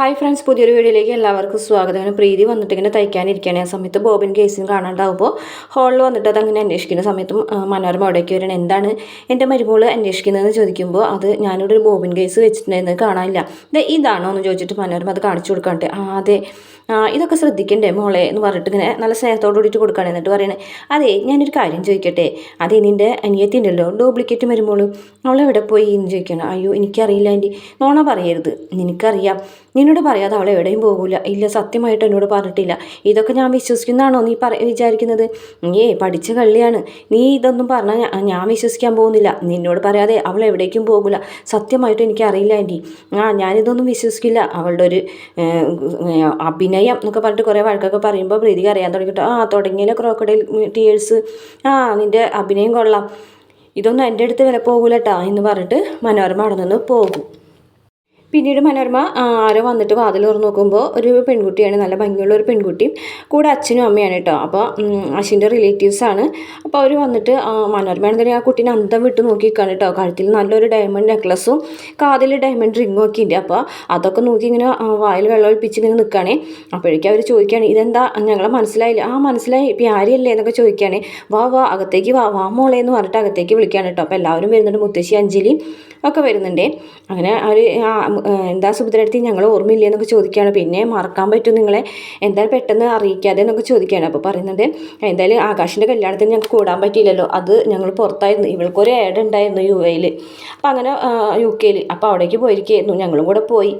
Hi friends പുതിയൊരു വീഡിയോയിലേക്ക് എല്ലാവർക്കും സ്വാഗതം. അങ്ങനെ പ്രീതി വന്നിട്ട് ഇങ്ങനെ തയ്ക്കാനിരിക്കുകയാണ്. ആ സമയത്ത് ബോബിൻ കേസിന് കാണാണ്ടാവുമ്പോൾ ഹോളിൽ വന്നിട്ട് അതങ്ങനെ അന്വേഷിക്കുന്ന സമയത്തും മനോരമ അവിടേക്ക് വരണം എന്താണ് എന്റെ മരുമോൾ അന്വേഷിക്കുന്നതെന്ന് ചോദിക്കുമ്പോൾ അത് ഞാനിവിടെ ഒരു ബോബിൻ കേസ് വെച്ചിട്ടുണ്ടായിരുന്നത് കാണാനില്ല. ഇത് ഇതാണോ എന്ന് ചോദിച്ചിട്ട് മനോരമ അത് കാണിച്ചു കൊടുക്കാണ്ട്. ആ അതെ. ഇതൊക്കെ ശ്രദ്ധിക്കണ്ടേ മോളെ എന്ന് പറഞ്ഞിട്ട് ഇങ്ങനെ നല്ല സ്നേഹത്തോട് കൂടിയിട്ട് കൊടുക്കുകയാണ് എന്നിട്ട് പറയണേ. അതെ ഞാനൊരു കാര്യം ചോദിക്കട്ടെ? അതെ നിന്റെ അനിയത്തി ഉണ്ടല്ലോ ഡ്യൂപ്ലിക്കേറ്റ് മരുമോൾ. അവളെവിടെ പോയി എന്ന് ചോദിക്കണം അയ്യോ എനിക്കറിയില്ല എന്റെ നോണ പറയരുത്. നിനക്കറിയാം. നിന്നോട് പറയാതെ അവൾ എവിടെയും പോകില്ല ഇല്ല സത്യമായിട്ട് എന്നോട് പറഞ്ഞിട്ടില്ല. ഇതൊക്കെ ഞാൻ വിശ്വസിക്കുന്നതാണോ നീ പറ വിചാരിക്കുന്നത്? ഏ പഠിച്ച കള്ളിയാണ്. നീ ഇതൊന്നും പറഞ്ഞാൽ ഞാൻ വിശ്വസിക്കാൻ പോകുന്നില്ല. നിന്നോട് പറയാതെ അവൾ എവിടേക്കും പോകില്ല സത്യമായിട്ട് എനിക്കറിയില്ല ആന്റി. ആ ഞാനിതൊന്നും വിശ്വസിക്കില്ല. അവളുടെ ഒരു അഭിനയം എന്നൊക്കെ പറഞ്ഞിട്ട് കുറേ വഴക്കൊക്കെ പറയുമ്പോൾ പ്രീതിക്ക് അറിയാൻ തുടങ്ങിയിട്ട് ആ തുടങ്ങിയില്ല ക്രോക്കഡൈൽ ടീയേഴ്സ് ആ നിന്റെ അഭിനയം കൊള്ളാം. ഇതൊന്നും എന്റെ അടുത്ത് വില പോകൂലട്ടാ എന്ന് പറഞ്ഞിട്ട് മനോരമ അവിടെ നിന്ന് പോകും. പിന്നീട് മനോരമ ആരോ വന്നിട്ട് വാതിൽ തുറന്ന് നോക്കുമ്പോൾ ഒരു പെൺകുട്ടിയാണ്. നല്ല ഭംഗിയുള്ള ഒരു പെൺകുട്ടി. കൂടെ അച്ഛനും അമ്മയാണ് കേട്ടോ അപ്പോൾ അശ്വിന്റെ റിലേറ്റീവ്സാണ് അപ്പോൾ അവർ വന്നിട്ട് മനോരമയാണെന്നുണ്ടെങ്കിൽ ആ കുട്ടീനെ അന്തം വിട്ട് നോക്കിക്കാണ് കേട്ടോ കഴുത്തിൽ നല്ലൊരു ഡയമണ്ട് നെക്ലസും കാതിൽ ഡയമണ്ട് റിങ്ങും ഒക്കെ ഉണ്ട് അപ്പോൾ അതൊക്കെ നോക്കി ഇങ്ങനെ വായിൽ വെള്ളം ഒഴിപ്പിച്ച് ഇങ്ങനെ നിൽക്കുകയാണേ അപ്പോഴേക്കും അവർ ചോദിക്കുകയാണ് ഇതെന്താ? ഞങ്ങളെ മനസ്സിലായില്ല. ആ മനസ്സിലായി. പ്യാരിയല്ലേ എന്നൊക്കെ ചോദിക്കുകയാണ് വാ വാ അകത്തേക്ക് വാ വാ മോളെ എന്ന് പറഞ്ഞിട്ട് അകത്തേക്ക് വിളിക്കുകയാണ് കേട്ടോ അപ്പോൾ എല്ലാവരും വരുന്നുണ്ട്. മുത്തശ്ശി അഞ്ജലി ഒക്കെ വരുന്നുണ്ട്. അങ്ങനെ അവർ എന്താ സുഭദ്രടുത്ത് ഞങ്ങൾ ഓർമ്മയില്ല എന്നൊക്കെ ചോദിക്കുകയാണ്. പിന്നെ മറക്കാൻ പറ്റും നിങ്ങളെ. എന്തായാലും പെട്ടെന്ന് അറിയിക്കാതെ എന്നൊക്കെ ചോദിക്കുകയാണ്. അപ്പോൾ പറയുന്നത് എന്തായാലും ആകാശിന്റെ കല്യാണത്തിന് ഞങ്ങൾക്ക് കൂടാൻ പറ്റിയില്ലല്ലോ. അത് ഞങ്ങൾ പുറത്തായിരുന്നു. ഇവൾക്കൊരു ഏഡ് ഉണ്ടായിരുന്നു യു എയിൽ അപ്പോൾ അങ്ങനെ യു കെയിൽ അപ്പോൾ അവിടേക്ക് പോയിരിക്കുകയായിരുന്നു. ഞങ്ങളും കൂടെ പോയി.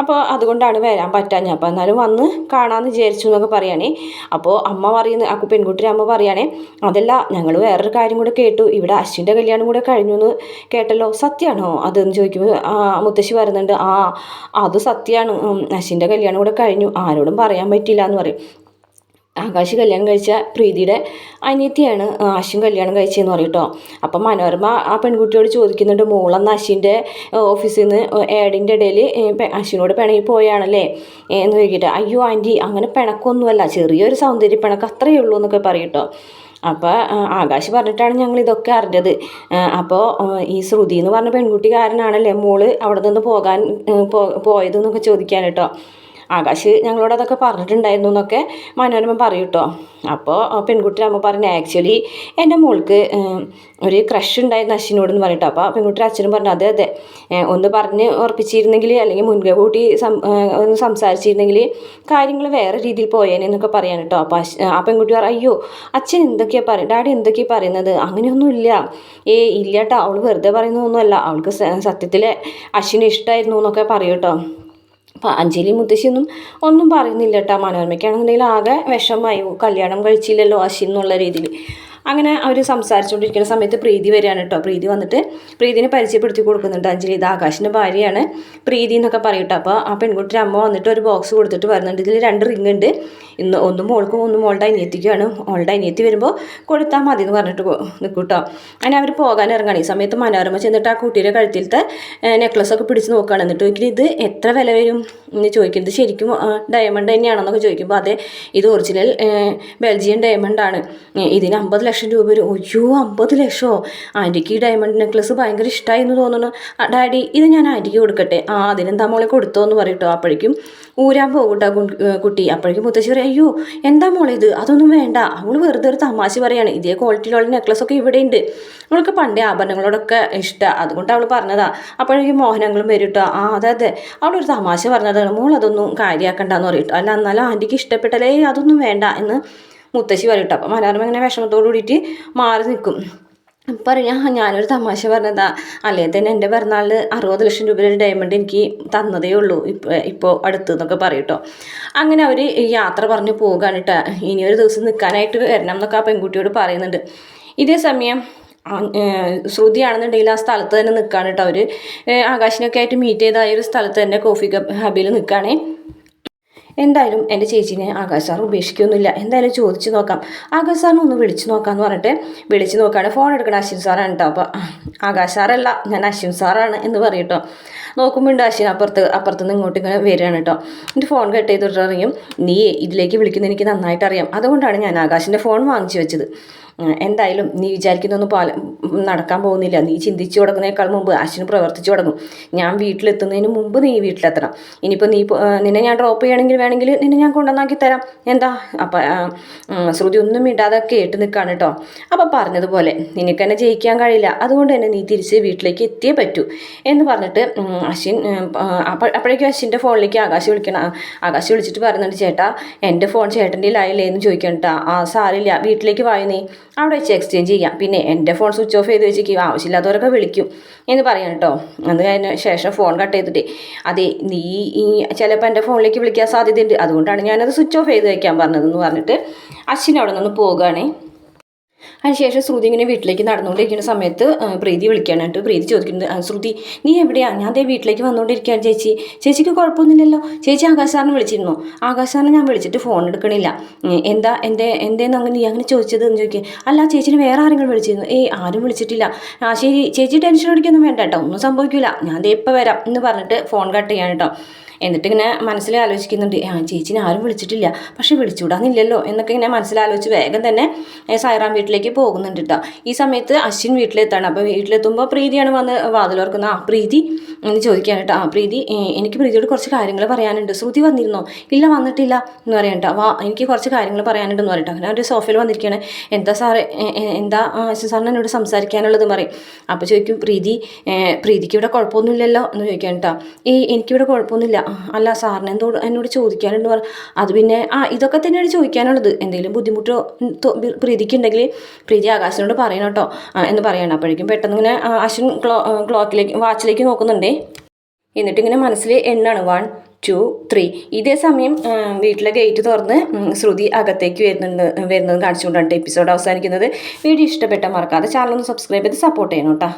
അപ്പോൾ അതുകൊണ്ടാണ് വരാൻ പറ്റാഞ്ഞ അപ്പോൾ എന്നാലും വന്ന് കാണാമെന്ന് വിചാരിച്ചു എന്നൊക്കെ പറയുകയാണേ. അപ്പോൾ അമ്മ പറയുന്ന ആ പെൺകുട്ടിയുടെ അമ്മ പറയുകയാണേ അതല്ല ഞങ്ങൾ വേറൊരു കാര്യം കൂടെ കേട്ടു. ഇവിടെ അശ്വിന്റെ കല്യാണം കൂടെ കഴിഞ്ഞു എന്ന് കേട്ടല്ലോ. സത്യമാണോ അതെന്ന് ചോദിക്കുമ്പോൾ ആ മുത്തശ്ശി പറയുന്നുണ്ട് ആ അത് സത്യമാണ് അശ്വിന്റെ കല്യാണം കൂടെ കഴിഞ്ഞു. ആരോടും പറയാൻ പറ്റില്ല എന്ന് പറയും. ആകാശ് കല്യാണം കഴിച്ച പ്രീതിയുടെ അനിയത്തിയാണ് ആശും കല്യാണം കഴിച്ചതെന്ന് പറയും അപ്പം മനോരമ ആ പെൺകുട്ടിയോട് ചോദിക്കുന്നുണ്ട് മോളന്ന് അശ്വിന്റെ ഓഫീസിൽ നിന്ന് ഏഡിന്റെ ഇടയിൽ അശ്വിനോട് പിണങ്ങി പോയാണല്ലേ? എന്ന് ചോദിക്കട്ടെ. അയ്യോ ആന്റി അങ്ങനെ പിണക്കൊന്നുമല്ല. ചെറിയൊരു സൗന്ദര്യ പിണക്ക് അത്രയേ ഉള്ളൂ എന്നൊക്കെ പറയും അപ്പോൾ ആകാശ് പറഞ്ഞിട്ടാണ് ഞങ്ങൾ ഇതൊക്കെ അറിഞ്ഞത്. അപ്പോൾ ഈ ശ്രുതി എന്ന് പറഞ്ഞ പെൺകുട്ടി കാരനാണല്ലേ മോൾ അവിടെ നിന്ന് പോകാൻ പോയതെന്നൊക്കെ ചോദിക്കാൻ കേട്ടോ ആകാശ് ഞങ്ങളോട് അതൊക്കെ പറഞ്ഞിട്ടുണ്ടായിരുന്നു എന്നൊക്കെ മനോരമ പറയും കേട്ടോ അപ്പോൾ പെൺകുട്ടി അമ്മ പറഞ്ഞു ആക്ച്വലി എന്റെ മോൾക്ക് ഒരു ക്രഷ് ഉണ്ടായിരുന്നു അശ്വിനോടെന്ന് പറഞ്ഞിട്ടോ അപ്പോൾ പെൺകുട്ടി അച്ഛനും പറഞ്ഞു അതെ അതെ. ഒന്ന് പറഞ്ഞ് ഉറപ്പിച്ചിരുന്നെങ്കിൽ അല്ലെങ്കിൽ മുൻകൈ കൂട്ടി ഒന്ന് സംസാരിച്ചിരുന്നെങ്കിൽ കാര്യങ്ങൾ വേറെ രീതിയിൽ പോയേനെ എന്നൊക്കെ പറയാൻ കേട്ടോ അപ്പോൾ ആ പെൺകുട്ടി പറ അയ്യോ അച്ഛൻ എന്തൊക്കെയാണ് പറയുന്നത് ഡാഡി എന്തൊക്കെയാണ് പറയുന്നത്? അങ്ങനെയൊന്നും ഇല്ല. ഏ ഇല്ല കേട്ടോ അവൾ വെറുതെ പറയുന്നതൊന്നുമല്ല അവൾക്ക് സത്യത്തിൽ അശ്വിനെ ഇഷ്ടമായിരുന്നു എന്നൊക്കെ പറയും കേട്ടോ അപ്പോൾ അഞ്ജലി മുത്തശ്ശിയൊന്നും ഒന്നും പറയുന്നില്ല കേട്ടോ മനോരമയ്ക്കാണെന്നുണ്ടെങ്കിൽ ആകെ വിഷമായി. കല്യാണം കഴിച്ചില്ലല്ലോ അശ്വിൻ എന്നുള്ള രീതിയിൽ. അങ്ങനെ അവർ സംസാരിച്ചുകൊണ്ടിരിക്കുന്ന സമയത്ത് പ്രീതി വരികയാണ് കേട്ടോ. പ്രീതി വന്നിട്ട് പ്രീതിനെ പരിചയപ്പെടുത്തി കൊടുക്കുന്നുണ്ട് അഞ്ജലി. ഇത് ആകാശിന്റെ ഭാര്യയാണ്. പ്രീതി എന്നൊക്കെ പറയട്ടെ അപ്പോൾ ആ പെൺകുട്ടിയുടെ അമ്മ വന്നിട്ട് ഒരു ബോക്സ് കൊടുത്തിട്ട് വരുന്നുണ്ട്. ഇതിൽ രണ്ട് റിങ് ഉണ്ട്. ഇന്ന് ഒന്ന് മോൾക്കും ഒന്ന് മോളുടെ അനിയത്തിക്കുമാണ് മോളുടെ അനിയത്തി വരുമ്പോൾ കൊടുത്താൽ മതി എന്ന് പറഞ്ഞിട്ട് നിൽക്കും കേട്ടോ. അങ്ങനെ അവർ പോകാൻ ഇറങ്ങണം. ഈ സമയത്ത് മനോരമ ചെന്നിട്ട് ആ കുട്ടിയുടെ കഴുത്തിലത്തെ നെക്ലസ് ഒക്കെ പിടിച്ച് നോക്കുകയാണ് എന്നിട്ട് ഒരിക്കലും ഇത് എത്ര വില വരും? എന്ന് ചോദിക്കുന്നത് ശരിക്കും ഡയമണ്ട് തന്നെയാണെന്നൊക്കെ ചോദിക്കുമ്പോൾ അതെ ഇത് ഒറിജിനൽ ബെൽജിയൻ ഡയമണ്ട് ആണ്. ഇതിന് അമ്പത് ലക്ഷം രൂപ വരും. അയ്യോ അമ്പത് ലക്ഷമോ ആന്റിക്ക് ഈ ഡയമണ്ട് നെക്ലസ് ഭയങ്കര ഇഷ്ടമായി എന്ന് തോന്നുന്നു. ഡാഡി ഇത് ഞാൻ ആന്റിക്ക് കൊടുക്കട്ടെ. ആ അതിനെന്താ മോളെ കൊടുത്തോ എന്ന് പറയട്ടോ. അപ്പോഴേക്കും ഊരാൻ പോകും കേട്ടോ. അപ്പോഴേക്കും മുത്തശ്ശി പറയും അയ്യോ എന്താ മോളെ ഇത്? അതൊന്നും വേണ്ട. അവൾ വെറുതെ ഒരു തമാശ പറയാണ്. ഇതേ ക്വാളിറ്റിയിലുള്ള നെക്ലസ്സൊക്കെ ഇവിടെ ഉണ്ട്. അവൾക്ക് പണ്ടേ ആഭരണങ്ങളോടൊക്കെ ഇഷ്ടമാണ് അതുകൊണ്ട് അവൾ പറഞ്ഞതാ. അപ്പോഴേക്കും മോഹനങ്ങളും വരും കേട്ടോ ആ അതെ അതെ. അവളൊരു തമാശ പറഞ്ഞതാണ്. മോൾ അതൊന്നും കാര്യമാക്കണ്ടെന്ന് പറയട്ടോ ട്ടോ. അല്ല എന്നാലും ആന്റിക്ക് ഇഷ്ടപ്പെട്ടല്ലേ? അതൊന്നും വേണ്ട എന്ന് മുത്തശ്ശി പറയും കേട്ടോ അപ്പം മനോരമ ഇങ്ങനെ വിഷമത്തോട് കൂടിയിട്ട് മാറി നിൽക്കും. പറയാ ഞാനൊരു തമാശ പറഞ്ഞതാ. അല്ലേ? തന്നെ എന്റെ പിറന്നാളിൽ അറുപത് ലക്ഷം രൂപയുടെ ഒരു ഡയമണ്ട് എനിക്ക് തന്നതേ ഉള്ളൂ. ഇപ്പോൾ ഇപ്പോൾ അടുത്ത് എന്നൊക്കെ പറയും അങ്ങനെ അവർ യാത്ര പറഞ്ഞ് പോകാണ് കേട്ടോ ഇനി ഒരു ദിവസം നിൽക്കാനായിട്ട് വരണം എന്നൊക്കെ ആ പെൺകുട്ടിയോട് പറയുന്നുണ്ട്. ഇതേ സമയം ശ്രുതിയാണെന്നുണ്ടെങ്കിൽ ആ സ്ഥലത്ത് തന്നെ നിൽക്കുകയാണ് കേട്ടോ അവർ. ആകാശിനൊക്കെ ആയിട്ട് മീറ്റ് ചെയ്തായ ഒരു സ്ഥലത്ത് തന്നെ കോഫി ഹബിൽ നിൽക്കുകയാണേ എന്തായാലും എന്റെ ചേച്ചീനെ ആകാശ് സാർ ഉപേക്ഷിക്കൊന്നുമില്ല. എന്തായാലും ചോദിച്ചു നോക്കാം. ആകാശ് സാറിനെ ഒന്ന് വിളിച്ചു നോക്കാമെന്ന് പറഞ്ഞിട്ട് വിളിച്ചു നോക്കുകയാണ് ഫോൺ എടുക്കണം അശ്വിൻ സാറാണ് കേട്ടോ അപ്പോൾ ആകാശ് സാറല്ല ഞാൻ അശ്വിൻ സാറാണ് എന്ന് പറയും നോക്കുമ്പോൾ അശ്വിൻ അപ്പുറത്ത് അപ്പുറത്തുനിന്ന് ഇങ്ങോട്ട് ഇങ്ങനെ വരികയാണ് കേട്ടോ. എന്റെ ഫോൺ കട്ട് ചെയ്തിട്ട് നീ ഇതിലേക്ക് വിളിക്കുന്നത് എനിക്ക് നന്നായിട്ട് അറിയാം അതുകൊണ്ടാണ് ഞാൻ ആകാശിന്റെ ഫോൺ വാങ്ങിച്ചു വെച്ചത്. എന്തായാലും നീ വിചാരിക്കുന്നൊന്നും പാല നടക്കാൻ പോകുന്നില്ല. നീ ചിന്തിച്ചു തുടങ്ങുന്നതിനേക്കാൾ മുമ്പ് അശ്വിന് പ്രവർത്തിച്ചു തുടങ്ങും. ഞാൻ വീട്ടിലെത്തുന്നതിന് മുമ്പ് നീ വീട്ടിലെത്തണം. ഇനിയിപ്പോൾ നീ നിന്നെ ഞാൻ ഡ്രോപ്പ് ചെയ്യണമെങ്കിൽ വേണമെങ്കിൽ നിന്നെ ഞാൻ കൊണ്ടുവന്നാക്കി തരാം. എന്താ? അപ്പം ശ്രുതി ഒന്നും ഇടാതെ കേട്ട് നിൽക്കുകയാണ് കേട്ടോ. അപ്പം പറഞ്ഞതുപോലെ നിനക്ക് തന്നെ ജയിക്കാൻ കഴിയില്ല. അതുകൊണ്ട് തന്നെ നീ തിരിച്ച് വീട്ടിലേക്ക് എത്തിയേ പറ്റൂ. എന്ന് പറഞ്ഞിട്ട് അശ്വിൻ അപ്പോൾ അപ്പോഴേക്കും അശ്വിന്റെ ഫോണിലേക്ക് ആകാശ് വിളിക്കണം ആകാശി വിളിച്ചിട്ട് പറയുന്നുണ്ട് ചേട്ടാ എന്റെ ഫോൺ ചേട്ടന്റെ ആയില്ലേ എന്ന് ചോദിക്കണം കേട്ടോ ആ സാരില്ല വീട്ടിലേക്ക് വായു നീ. അവിടെ വെച്ച് എക്സ്ചേഞ്ച് ചെയ്യാം. പിന്നെ എന്റെ ഫോൺ സ്വിച്ച് ഓഫ് ചെയ്ത് വെച്ചേക്കും ആവശ്യമില്ലാത്തവരൊക്കെ വിളിക്കും എന്ന് പറയാം കേട്ടോ അത് കഴിഞ്ഞ ശേഷം ഫോൺ കട്ട് ചെയ്തിട്ട് അതെ നീ ഈ ചിലപ്പോൾ എന്റെ ഫോണിലേക്ക് വിളിക്കാൻ സാധ്യതയുണ്ട്. അതുകൊണ്ടാണ് ഞാനത് സ്വിച്ച് ഓഫ് ചെയ്ത് വയ്ക്കാൻ പറഞ്ഞതെന്ന് പറഞ്ഞിട്ട് അശ്വിൻ അവിടെ നിന്ന് പോകുകയാണേ അതിനുശേഷം ശ്രുതി ഇങ്ങനെ വീട്ടിലേക്ക് നടന്നുകൊണ്ടിരിക്കുന്ന സമയത്ത് പ്രീതി വിളിക്കാനായിട്ട് പ്രീതി ചോദിക്കുന്നത് ശ്രുതി നീ എവിടെയാണ് ഞാൻ അതേ വീട്ടിലേക്ക് വന്നുകൊണ്ടിരിക്കുകയാണ് ചേച്ചി. ചേച്ചിക്ക് കുഴപ്പമൊന്നുമില്ലല്ലോ. ചേച്ചി ആകാശാറിനെ വിളിച്ചിരുന്നു. ആകാശാറിനെ ഞാൻ വിളിച്ചിട്ട് ഫോൺ എടുക്കണില്ല. എന്താ എന്റെ എന്തേന്ന് അങ്ങനെ നീ അങ്ങനെ ചോദിച്ചത്? എന്ന് ചോദിക്കുക. അല്ല ചേച്ചിനെ വേറെ ആരെങ്കിലും വിളിച്ചിരുന്നു. ഏയ് ആരും വിളിച്ചിട്ടില്ല. ആ ശരി ചേച്ചി ടെൻഷൻ അടിക്കൊന്നും വേണ്ട കേട്ടോ. ഒന്നും സംഭവിക്കില്ല ഞാൻ ദേ ഇപ്പം വരാം എന്ന് പറഞ്ഞിട്ട് ഫോൺ കട്ട് ചെയ്യാൻ കേട്ടോ. എന്നിട്ട് ഇങ്ങനെ മനസ്സിൽ ആലോചിക്കുന്നുണ്ട് ആ ചേച്ചിനെ ആരും വിളിച്ചിട്ടില്ല. പക്ഷെ വിളിച്ചുവിടാന്നില്ലല്ലോ എന്നൊക്കെ ഇങ്ങനെ മനസ്സിലാലോചിച്ച് വേഗം തന്നെ സൈറാം വീട്ടിലേക്ക് പോകുന്നുണ്ട് കേട്ടോ ഈ സമയത്ത് അശ്വിൻ വീട്ടിലെത്താണ്. അപ്പോൾ വീട്ടിലെത്തുമ്പോൾ പ്രീതിയാണ് വന്ന് വാതിലോർക്കുന്നത് ആ പ്രീതി എന്ന് ചോദിക്കാൻ കേട്ടോ. ആ പ്രീതി എനിക്ക് പ്രീതിയോട് കുറച്ച് കാര്യങ്ങൾ പറയാനുണ്ട്. ശ്രുതി വന്നിരുന്നോ? ഇല്ല വന്നിട്ടില്ല എന്ന് പറയണ്ട വാ എനിക്ക് കുറച്ച് കാര്യങ്ങൾ പറയാനുണ്ടെന്ന് പറയട്ടോ. അങ്ങനെ ഒരു സോഫയിൽ വന്നിരിക്കുകയാണ്. എന്താ സാറേ എന്താ അശ്വിൻ സാറിന് എന്നോട് സംസാരിക്കാനുള്ളത് പറയും. അപ്പോൾ ചോദിക്കും പ്രീതി പ്രീതിക്ക് ഇവിടെ കുഴപ്പമൊന്നുമില്ലല്ലോ എന്ന് ചോദിക്കാൻ കേട്ടോ. ഈ എനിക്കിവിടെ കുഴപ്പമൊന്നുമില്ല. അല്ല സാറിന് എന്തോട് എന്നോട് ചോദിക്കാനുണ്ട് പറ. അത് പിന്നെ ആ ഇതൊക്കെ തന്നെയാണ് ചോദിക്കാനുള്ളത്. എന്തെങ്കിലും ബുദ്ധിമുട്ടോ പ്രീതിക്ക് ഉണ്ടെങ്കിൽ പ്രീതി ആകാശിനോട് പറയണം കേട്ടോ എന്ന് പറയണം. അപ്പോഴേക്കും പെട്ടെന്ന് ഇങ്ങനെ അശ്വിൻ ക്ലോ ക്ലോക്കിലേക്ക് വാച്ചിലേക്ക് നോക്കുന്നുണ്ടേ. എന്നിട്ട് ഇങ്ങനെ മനസ്സിൽ എണ്ണാണ്. വൺ ടു ത്രീ ഇതേ സമയം വീട്ടിലെ ഗേറ്റ് തുറന്ന് ശ്രുതി അകത്തേക്ക് വരുന്നുണ്ട് വരുന്നത് കാണിച്ചുകൊണ്ടാണ് എപ്പിസോഡ് അവസാനിക്കുന്നത്. വീഡിയോ ഇഷ്ടപ്പെട്ട മറക്കാതെ ചാനൽ ഒന്ന് സബ്സ്ക്രൈബ് ചെയ്ത് സപ്പോർട്ട് ചെയ്യണം കേട്ടോ